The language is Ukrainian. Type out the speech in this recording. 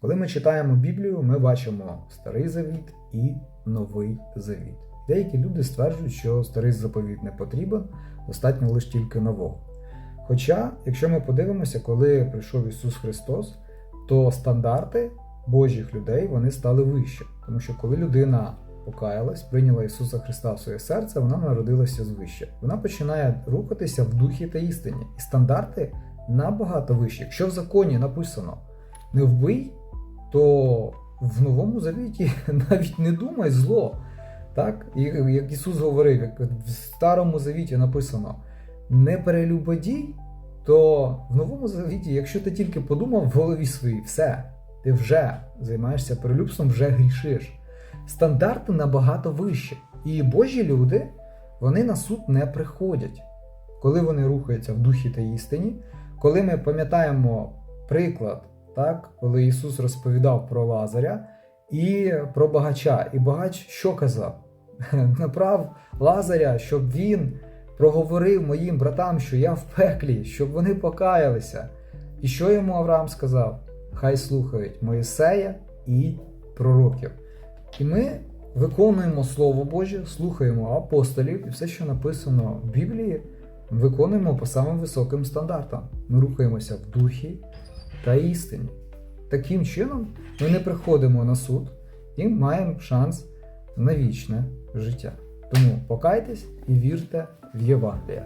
Коли ми читаємо Біблію, ми бачимо Старий Завіт і Новий Завіт. Деякі люди стверджують, що старий заповіт не потрібен, достатньо лише тільки нового. Хоча, якщо ми подивимося, коли прийшов Ісус Христос, то стандарти Божих людей вони стали вище. Тому що коли людина покаялась, прийняла Ісуса Христа в своє серце, вона народилася звище. Вона починає рухатися в духі та істині. І стандарти набагато вищі. Якщо в законі написано не вбий, то в Новому Завіті навіть не думай зло. Так? І як Ісус говорив, як в Старому Завіті написано не перелюбодій, то в Новому Завіті, якщо ти тільки подумав в голові своїй, все, ти вже займаєшся перелюбством, вже грішиш. Стандарти набагато вищі. І Божі люди вони на суд не приходять, коли вони рухаються в духі та істині, коли ми пам'ятаємо приклад, так, коли Ісус розповідав про Лазаря і про багача. І багач що казав? Направ Лазаря, щоб він проговорив моїм братам, що я в пеклі, щоб вони покаялися. І що йому Авраам сказав? Хай слухають Моїсея і пророків. І ми виконуємо Слово Боже, слухаємо апостолів і все, що написано в Біблії, виконуємо по самим високим стандартам. Ми рухаємося в духі та істині. Таким чином, ми не приходимо на суд і маємо шанс на вічне життя. Тому покайтесь і вірте в Євангеліє.